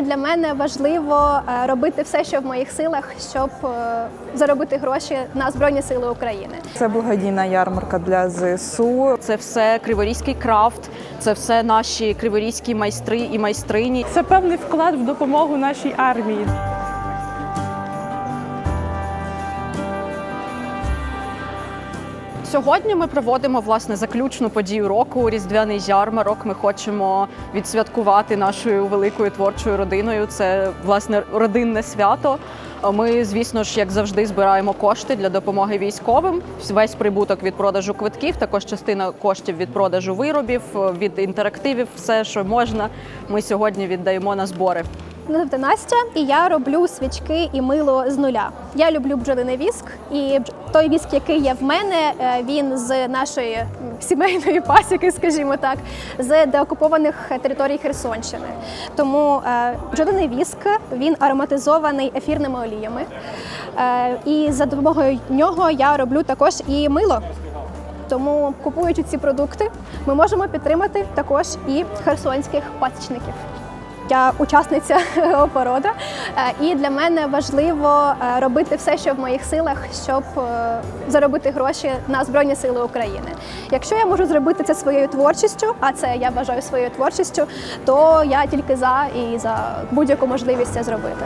Для мене важливо е, робити все, що в моїх силах, щоб е, заробити гроші на Збройні Сили України. Це благодійна ярмарка для ЗСУ. Це все криворізький крафт, це все наші криворізькі майстри і майстрині. Це певний вклад в допомогу нашій армії. Сьогодні ми проводимо власне заключну подію року різдвяний ярмарок. Ми хочемо відсвяткувати нашою великою творчою родиною. Це власне родинне свято. Ми, звісно ж, як завжди, збираємо кошти для допомоги військовим. Весь прибуток від продажу квитків, також частина коштів від продажу виробів, від інтерактивів, все, що можна. Ми сьогодні віддаємо на збори. Мене звати Настя, і я роблю свічки і мило з нуля. Я люблю бджолиний віск, і той віск, який є в мене, е, він з нашої сімейної пасіки, скажімо так, з деокупованих територій Херсонщини. Тому е, бджолиний віск він ароматизований ефірними оліями. Е, І за допомогою нього я роблю також і мило. Тому, купуючи ці продукти, ми можемо підтримати також і херсонських пасічників. Я учасниця опорода, е, і для мене важливо е, робити все, що в моїх силах, щоб е, заробити гроші на Збройні Сили України. Якщо я можу зробити це своєю творчістю, а це я вважаю своєю творчістю, то я тільки за і за будь-яку можливість це зробити.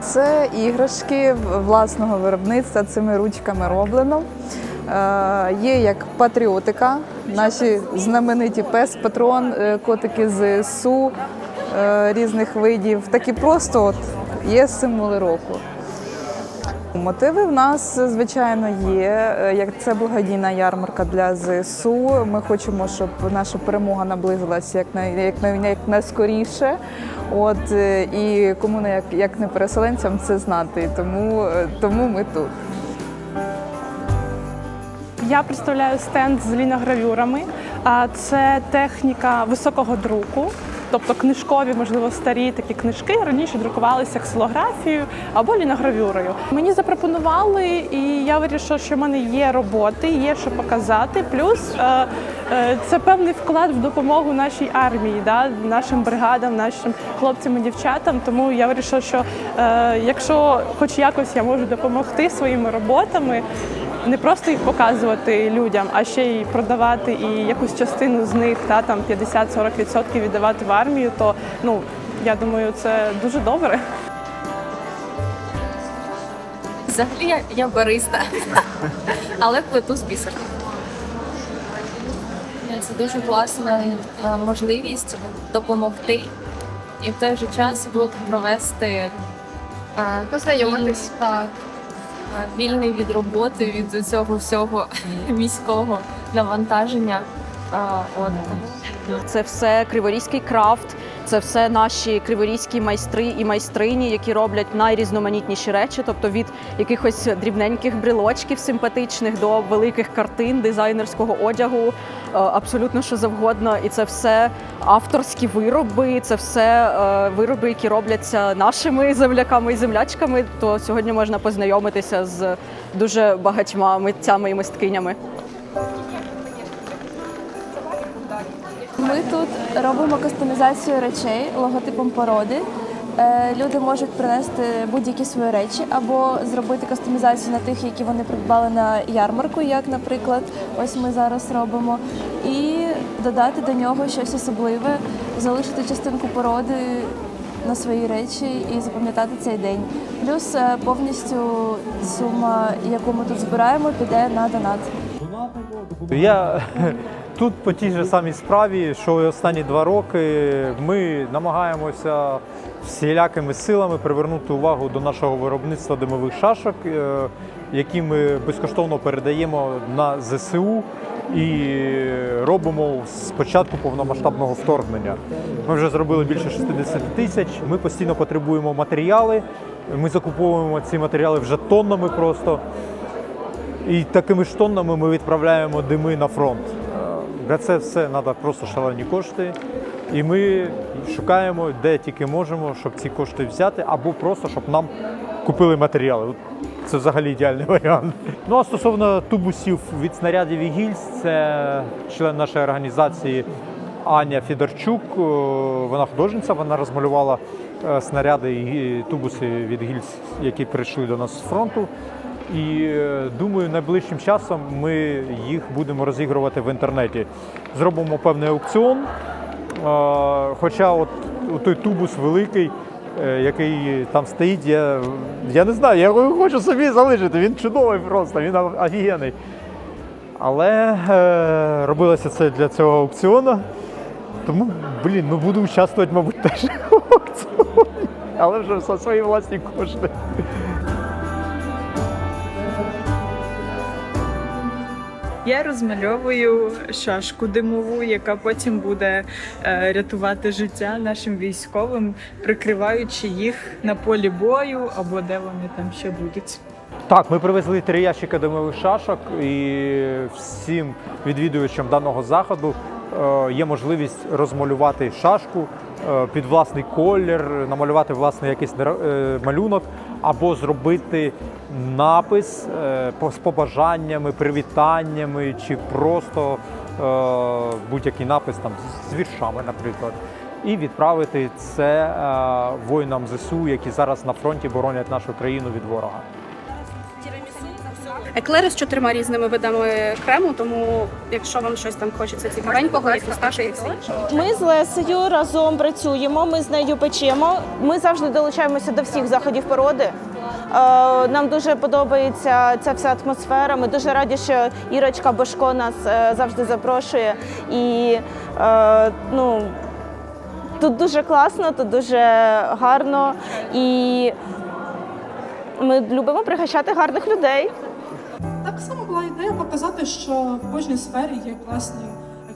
Це іграшки власного виробництва цими ручками роблено. Е, Є як патріотика, наші знамениті пес, патрон, е, котики з СУ е, різних видів. Такі просто от є символи року. Мотиви в нас звичайно є. Як це благодійна ярмарка для ЗСУ. Ми хочемо, щоб наша перемога наблизилася як най, як, най, як найскоріше. От і кому не як, як не переселенцям це знати. Тому, тому ми тут. Я представляю стенд з ліногравюрами. Це техніка високого друку. Тобто книжкові, можливо, старі такі книжки раніше друкувалися ксилографією або ліногравюрою. Мені запропонували, і я вирішила, що в мене є роботи, є що показати. Плюс е, е, це певний вклад в допомогу нашій армії, да, нашим бригадам, нашим хлопцям і дівчатам. Тому я вирішила, що е, якщо хоч якось я можу допомогти своїми роботами, не просто їх показувати людям, а ще й продавати і якусь частину з них, та там 50-40% віддавати в армію, то ну я думаю, це дуже добре. Взагалі я, я бариста, але плету з бісером. Це дуже класна е, можливість допомогти і в той же час провести е, Познайомитись. Вільний від роботи, від цього всього міського навантаження. От. Це все криворізький крафт, це все наші криворізькі майстри і майстрині, які роблять найрізноманітніші речі, тобто від якихось дрібненьких брелочків симпатичних до великих картин, дизайнерського одягу, е, абсолютно що завгодно. І це все авторські вироби, це все е, вироби, які робляться нашими земляками і землячками. То сьогодні можна познайомитися з дуже багатьма митцями і мисткинями. Ми тут робимо кастомізацію речей логотипом породи. Е, Люди можуть принести будь-які свої речі або зробити кастомізацію на тих, які вони придбали на ярмарку, як, наприклад, ось ми зараз робимо, і додати до нього щось особливе, залишити частинку породи на свої речі і запам'ятати цей день. Плюс е, повністю сума, яку ми тут збираємо, піде на донат. Я тут по тій же самій справі, що останні два роки ми намагаємося всілякими силами привернути увагу до нашого виробництва димових шашок, е, які ми безкоштовно передаємо на ЗСУ і робимо з початку повномасштабного вторгнення. Ми вже зробили більше 60 тисяч. Ми постійно потребуємо матеріали. Ми закуповуємо ці матеріали вже тоннами просто. І такими ж тоннами ми відправляємо дими на фронт. Для це все треба просто шалені кошти. І ми шукаємо, де тільки можемо, щоб ці кошти взяти, або просто щоб нам купили матеріали. Це взагалі ідеальний варіант. Ну а стосовно тубусів від снарядів і гільз, це член нашої організації Аня Фідорчук, е, вона художниця, вона розмалювала е, снаряди і тубуси від гільз, які прийшли до нас з фронту. І е, думаю, найближчим часом ми їх будемо розігрувати в інтернеті. Зробимо певний аукціон. Хоча от той тубус великий, е, який там стоїть, я, я не знаю, я його хочу собі залишити. Він чудовий просто, він офігенний. Але е, робилося це для цього аукціону. Тому, блін, ну буду участвувати, мабуть, теж в аукціоні. Але вже за свої власні кошти. Я розмальовую шашку димову, яка потім буде е, рятувати життя нашим військовим, прикриваючи їх на полі бою або де вони там ще будуть. Так, ми привезли три ящика димових шашок, і всім відвідувачам даного заходу е, є можливість розмалювати шашку під власний колір, намалювати власний якийсь е, малюнок, або зробити напис е, з побажаннями, привітаннями, чи просто е, будь-який напис там з- віршами, наприклад. І відправити це е, воїнам ЗСУ, які зараз на фронті боронять нашу країну від ворога. Еклери з чотирма різними видами крему, тому якщо вам щось там хочеться цікавенького, і фісташки, і все інше. Ми з Лесею разом працюємо. Ми з нею печемо. Ми завжди долучаємося до всіх заходів породи. Е, Нам дуже подобається ця вся атмосфера. Ми дуже раді, що Ірочка Бошко нас е, завжди запрошує. І е, ну, тут дуже класно, тут дуже гарно. І ми любимо пригощати гарних людей. Само ідея показати, що в кожній сфері є класні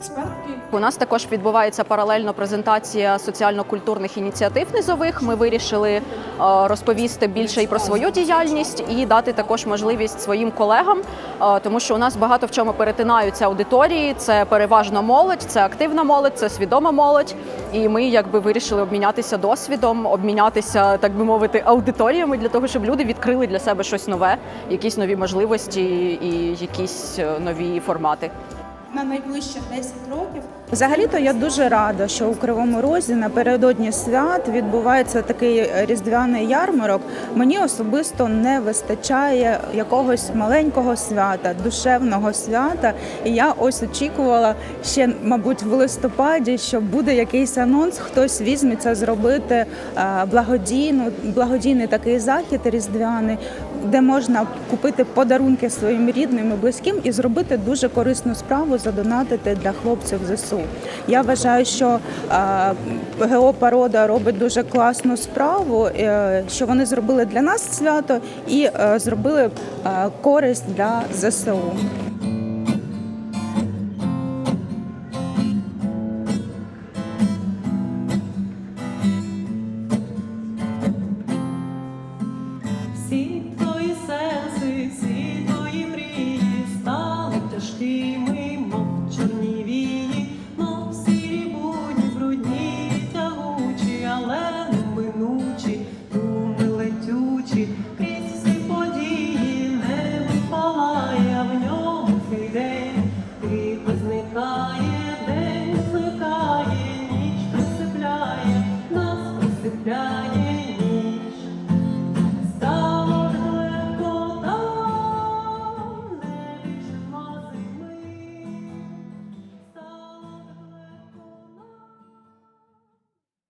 експертки. У нас також відбувається паралельно презентація соціально-культурних ініціатив низових. Ми вирішили е, розповісти більше і про свою діяльність і дати також можливість своїм колегам, е, тому що у нас багато в чому перетинаються аудиторії. Це переважно молодь, це активна молодь, це свідома молодь. І ми якби вирішили обмінятися досвідом, обмінятися, так би мовити, аудиторіями для того, щоб люди відкрили для себе щось нове, якісь нові можливості і якісь е, нові формати. На найближчі 10 років Взагалі-то я дуже рада, що у Кривому Розі напередодні свят відбувається такий різдвяний ярмарок. Мені особисто не вистачає якогось маленького свята, душевного свята. І я ось очікувала ще, мабуть, в листопаді, що буде якийсь анонс, хтось візьметься зробити е, благодійну, благодійний такий захід різдвяний, де можна купити подарунки своїм рідним і близьким і зробити дуже корисну справу, задонатити для хлопців ЗСУ. Я вважаю, що е, ГО робить дуже класну справу, е, що вони зробили для нас свято і е, зробили користь для ЗСУ.